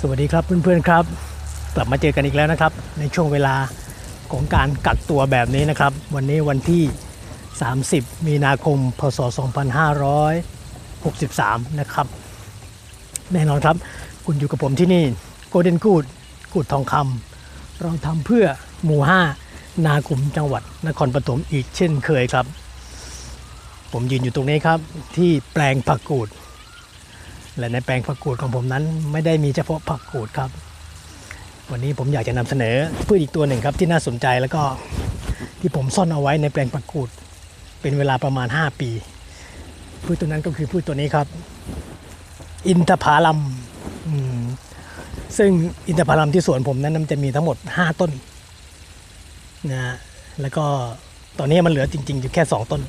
สวัสดีครับเพื่อนๆครับ กลับมาเจอกันอีกแล้วนะครับ ในช่วงเวลาของการกักตัวแบบนี้นะครับ วันนี้วันที่ 30 มีนาคม พศ 2563 นะครับ แน่นอนครับ คุณอยู่กับผมที่นี่โกลเด้นกูดกูดทองคำเราทำเพื่อหมู่ 5 นาขุมจังหวัดนครปฐมอีกเช่นเคยครับ ผมยืนอยู่ตรงนี้ครับที่แปลงผักกูด และในแปลงผักกูดของผมนั้น ไม่ได้มีเฉพาะผักกูดครับ วันนี้ผมอยากจะนำเสนอพืชอีกตัวหนึ่งครับที่น่าสนใจแล้วก็ที่ผมซ่อนเอาไว้ในแปลงผักกูด เป็นเวลาประมาณ 5 ปีพืชตัวนั้นก็คือพืชตัวนี้ครับ อินทผลัมซึ่งอินทผลัมที่สวนผมนั้นมันจะมีทั้งหมด 5 ต้นนะฮะแล้วก็ตอนนี้มันเหลือจริงๆอยู่แค่ 2 ต้น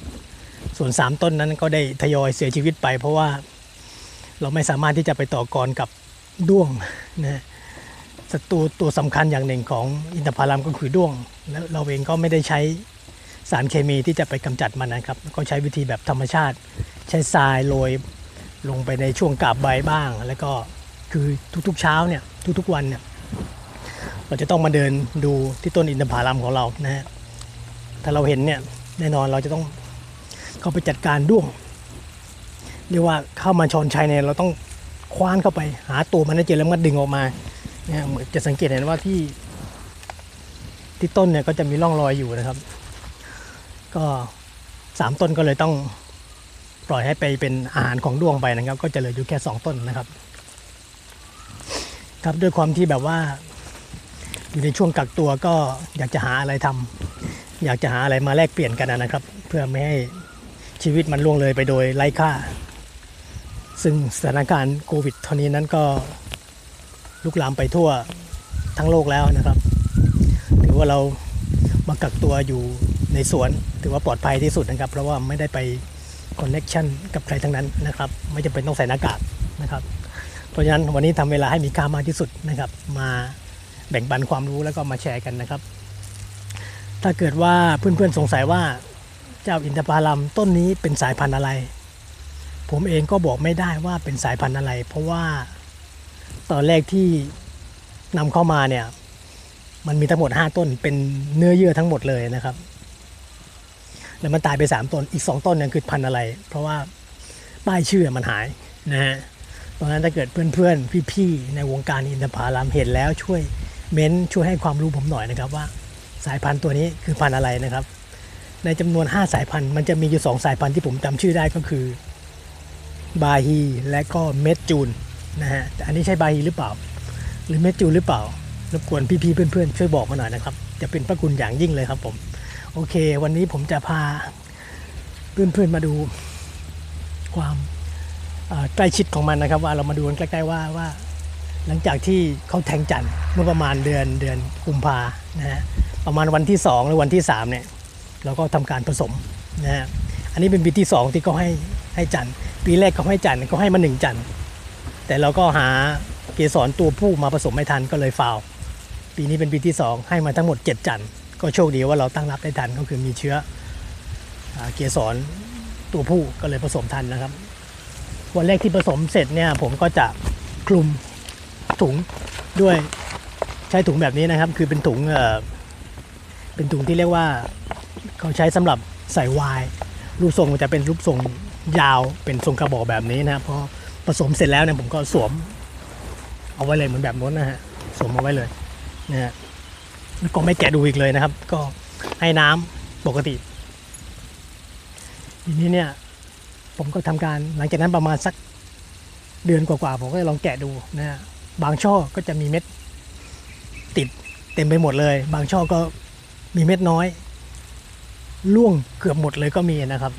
ส่วน 3 ต้นนั้นก็ได้ทยอยเสียชีวิตไปเพราะว่า เราไม่สามารถที่จะไปต่อกรกับด้วงนะฮะศัตรูตัวสำคัญอย่างหนึ่งของอินทผลัมก็คือด้วง แล้วเราเองก็ไม่ได้ใช้สารเคมีที่จะไปกำจัดมันนะครับ ก็ใช้วิธีแบบธรรมชาติ ใช้ทรายโรยลงไปในช่วงกาบใบบ้าง แล้วก็คือทุกๆเช้าเนี่ยทุกๆวันเนี่ยเราจะต้องมาเดินดูที่ต้นอินทผลัมของเรานะฮะถ้าเราเห็นเนี่ยแน่นอนเราจะต้องเข้าไปจัดการด้วง เรียกว่าเข้ามาชอนชัยเนี่ยเราต้องคว้านเข้าไปหาตัวมันให้เจอแล้วมันดึงออกมาเนี่ยเหมือนจะสังเกตเห็นว่าที่ ที่ต้นเนี่ยก็จะมีร่องรอยอยู่นะครับ ก็สามต้นก็เลยต้องปล่อยให้ไปเป็นอาหารของดวงไปนะครับ ก็จะเหลืออยู่แค่สองต้นนะครับ ครับด้วยความที่แบบว่า อยู่ในช่วงกักตัวก็อยากจะหาอะไรทำอยากจะหาอะไรมาแลกเปลี่ยนกันนะครับ เพื่อไม่ให้ชีวิตมันล่วงเลยไปโดยไร้ค่า ซึ่งสถานการณ์โควิดเท่านี้นั้นก็ลุกลามไปทั่วทั้งโลกแล้วนะครับ ถือว่าเรามากักตัวอยู่ในสวน ถือว่าปลอดภัยที่สุดนะครับ เพราะว่าไม่ได้ไปคอนเน็ชันกับใครทั้งนั้นนะครับ ไม่จำเป็นต้องใส่หน้ากากนะครับ เพราะฉะนั้นวันนี้ทำเวลาให้มีค่ามากที่สุดนะครับ มาแบ่งปันความรู้แล้วก็มาแชร์กันนะครับ ถ้าเกิดว่าเพื่อนๆสงสัยว่าเจ้าอินทผลัมต้นนี้เป็นสายพันธุ์อะไร ผมเองก็บอกไม่ได้ว่าเป็นสายพันธุ์อะไร เพราะว่าตอนแรกที่นำเข้ามาเนี่ยมันมีทั้งหมด 5 ต้นเป็นเนื้อเยื่อทั้งหมดเลยนะครับ แล้วมันตายไป 3 ต้นอีก 2 ต้นนี่ยคือพันธุ์อะไร เพราะว่าป้ายชื่อมันหายนะฮะเพราะฉะนั้นถ้าเกิดเพื่อนๆ พี่ๆ ในวงการอินทผลัมเห็นแล้วช่วยเม้นช่วยให้ความรู้ผมหน่อยนะครับว่าสายพันธุ์ตัวนี้คือพันธุ์อะไรนะครับ ในจำนวน 5 สายพันธุ์มันจะมีอยู่ 2 สายพันธุ์ที่ผมจำชื่อได้ก็คือ บาฮีและก็เมดจูนนะฮะแต่อันนี้ใช่บาฮีหรือเปล่า หรือเมดจูนหรือเปล่ารบกวนพี่ๆเพื่อนๆช่วยบอกมาหน่อยนะครับ จะเป็นพระคุณอย่างยิ่งเลยครับผม โอเค วันนี้ผมจะพาเพื่อนๆมาดูความใกล้ชิดของมันนะครับ ว่าเรามาดูกันใกล้ๆว่าว่า หลังจากที่เขาแทงจันเมื่อประมาณเดือนเดือนกุมภานะฮะประมาณวันที่ 2 หรือวันที่3เนี่ยเราก็ทำการผสมนะฮะอันนี้เป็นปีที่ 2 ที่เขาให้ ให้จันทร์ปีแรกเขาให้จันทร์เขาให้มาหนึ่งจันทร์แต่เราก็หาเกสรตัวผู้มาผสมไม่ทันก็เลยฟาวปีนี้เป็นปีที่ 2 ให้มาทั้งหมด 7 จันทร์ก็โชคดีว่าเราตั้งรับได้ทันก็คือมีเชื้ออเกสรตัวผู้ก็เลยผสมทันนะครับ วันแรกที่ผสมเสร็จเนี่ยผมก็จะคลุมถุงด้วยใช้ถุงแบบนี้นะครับ คือเป็นถุงเเป็นถุงที่เรียกว่าเขาใช้สำหรับใส่วน์รูปทรงมันจะเป็นรูปทรง ยาวเป็นทรงกระบอกแบบนี้นะครับพอผสมเสร็จแล้วเนี่ยผมก็สวม เอาไว้เลยเหมือนแบบนู้นนะฮะสวมเอาไว้เลยนะฮะแล้วก็ไม่แกะดูอีกเลยนะครับ ก็ให้น้ำปกติทีนี้เนี่ย ผมก็ทำการหลังจากนั้นประมาณสักเดือนกว่าๆผมก็จะลองแกะดูนะฮะบางช่อก็จะมีเม็ดติดเต็มไปหมดเลย บางช่อก็มีเม็ดน้อย ล่วงเกือบหมดเลยก็มีนะครับ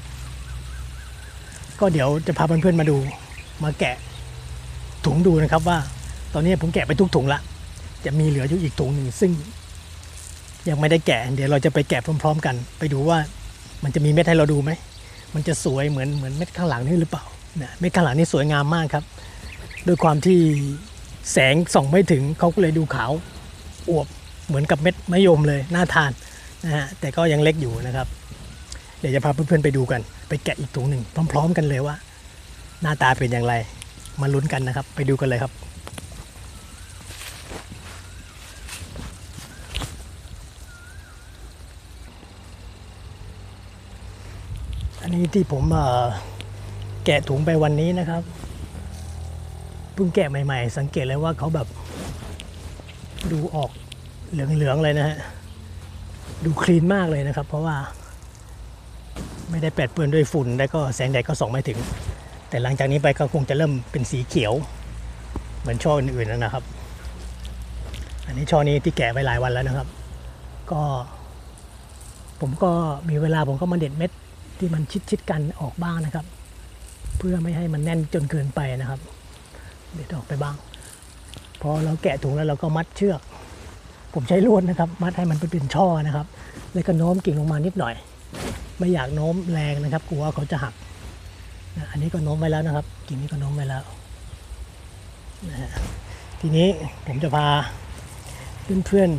ก็เดี๋ยวจะพาเพื่อนๆมาดูมาแกะถุงดูนะครับว่า ตอนนี้ผมแกะไปทุกถุงละ จะมีเหลืออยู่อีกถุงหนึ่งซึ่ง ยังไม่ได้แกะ เดี๋ยวเราจะไปแกะพร้อม ๆ กัน ไปดูว่ามันจะมีเม็ดให้เราดูไหมมันจะสวยเหมือนเหมือนเม็ดข้างหลังนี่หรือเปล่านะเม็ดข้างหลังนี่สวยงามมากครับด้วยความที่แสงส่องไม่ถึงเขาก็เลยดูขาวอวบเหมือนกับเม็ดมะยมเลยน่าทานนะฮะแต่ก็ยังเล็กอยู่นะครับ เดี๋ยวจะพาเพื่อนๆไปดูกัน ไปแกะอีกถุงหนึ่งพร้อม ๆ กันเลยว่า หน้าตาเป็นอย่างไร มาลุ้นกันนะครับ ไปดูกันเลยครับอันนี้ที่ผมแกะถุงไปวันนี้นะครับเพิ่งแกะใหม่ ๆ สังเกตเลยว่าเขาแบบดูออกเหลืองๆเลยนะฮะดูคลีนมากเลยนะครับ เพราะว่า ไม่ได้แปดเปื้อนด้วยฝุ่นแล้วก็แสงแดดก็ส่องไม่ถึง แต่หลังจากนี้ไปก็คงจะเริ่มเป็นสีเขียว เหมือนช่ออื่นๆแล้วนะครับ อันนี้ช่อนี้ที่แกะไว้หลายวันแล้วนะครับ ก็ ผมก็มีเวลาผมก็มาเด็ดเม็ดที่มันชิดๆกันออกบ้างนะครับ เพื่อไม่ให้มันแน่นจนเกินไปนะครับ เด็ดออกไปบ้างพอเราแกะถุงแล้วเราก็มัดเชือก ผมใช้ลวดนะครับ มัดให้มันเป็นช่อนะครับ แล้วก็โน้มกิ่งลงมานิดหน่อย ไม่อยากโน้มแรงนะครับ กลัวเขาจะหักนะอันนี้ก็โน้มไว้แล้วนะครับกิ่งนี้ก็โน้มไว้แล้วนะฮะทีนี้ผมจะพาเพื่อน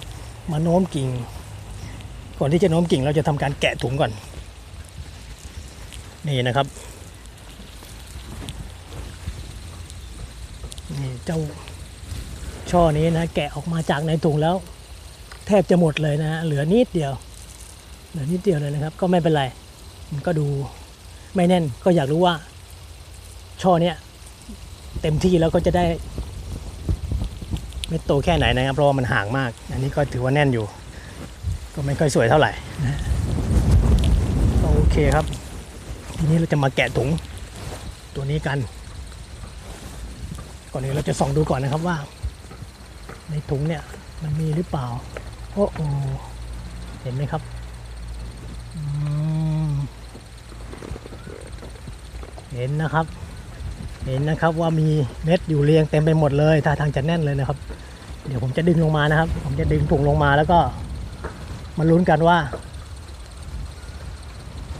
ๆมาโน้มกิ่ง ก่อนที่จะโน้มกิ่งเราจะทำการแกะถุงก่อน นี่นะครับนี่เจ้าช่อนี้นะแกะออกมาจากในถุงแล้ว แทบจะหมดเลยนะเหลือนิดเดียว เหลือนิดเดียวเลยนะครับ ก็ไม่เป็นไร มันก็ดูไม่แน่นก็อยากรู้ว่า ช่อเนี้ยเต็มที่แล้วก็จะได้เม็ดโตแค่ไหนนะครับ เพราะว่ามันห่างมาก อันนี้ก็ถือว่าแน่นอยู่ ก็ไม่ค่อยสวยเท่าไหร่นะก็โอเคครับ ทีนี้เราจะมาแกะถุงตัวนี้กัน ก่อนอื่นเราจะส่องดูก่อนนะครับว่า ในถุงเนี่ยมันมีหรือเปล่าโอ้โอเห็นไหมครับอืม เห็นนะครับ เห็นนะครับว่ามีเม็ดอยู่เรียงเต็มไปหมดเลยท่าทางจะแน่นเลยนะครับ เดี๋ยวผมจะดึงลงมานะครับ ผมจะดึงถุงลงมาแล้วก็มาลุ้นกันว่า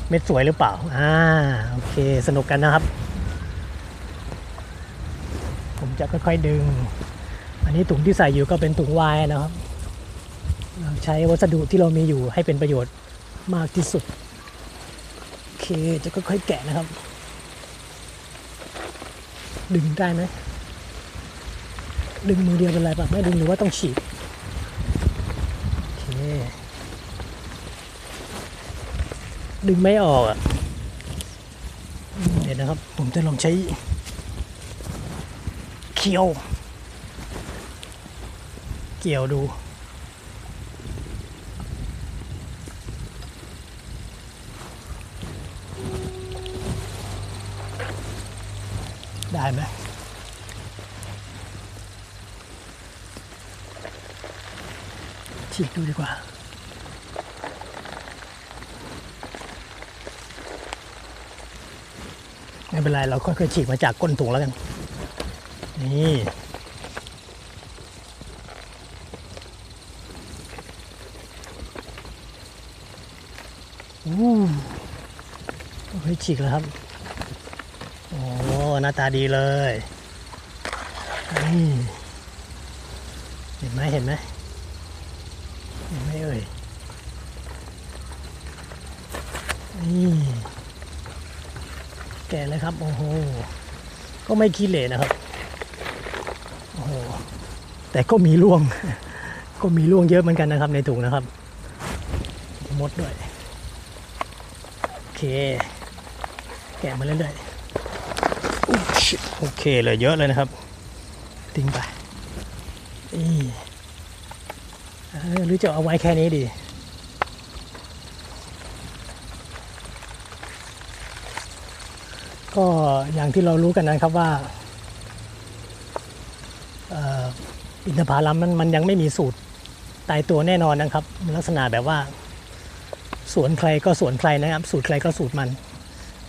เม็ดสวยหรือเปล่าอ่าโอเคสนุกกันนะครับ ผมจะค่อยๆดึง อันนี้ถุงที่ใส่อยู่ก็เป็นถุงวายนะครับเราใช้วัสดุที่เรามีอยู่ให้เป็นประโยชน์มากที่สุด โอเค จะค่อยๆแกะนะครับ ดึงได้ไหมดึงมือเดียวเป็นไรปะไม่ดึงหรือว่าต้องฉีกโอเคดึงไม่ออกอะอืมเดี๋ยวนะครับ ผมจะลองใช้เคี่ยว เกี่ยวดู ได้ไหมฉีกดูดีกว่าไม่เป็นไร เราค่อยๆฉีกมาจากก้นถุงแล้วกัน นี่ อู้เฮ้ยฉีกแล้วครับโอ้ หน้าตาดีเลยเห็นไหมเห็นไหมเห็นไหมเอ่ยนี่แก่เลยครับ โอ้โห ก็ไม่ขี้เหร่นะครับ โอ้โห แต่ก็มีร่วง ก็มีร่วงเยอะเหมือนกันนะครับในถุงนะครับ มดด้วย โอเค แกะมาเรื่อยๆอุ๊ย โอเคเลยเยอะเลยนะครับ ทิ้งไปนี่หรือจะเอาไว้แค่นี้ดีก็อย่างที่เรารู้กันนะครับว่าอินทผลัมมันมันยังไม่มีสูตรตายตัวแน่นอนนะครับ ลักษณะแบบว่า สวนใครก็สวนใครนะครับ สูตรใครก็สูตรมัน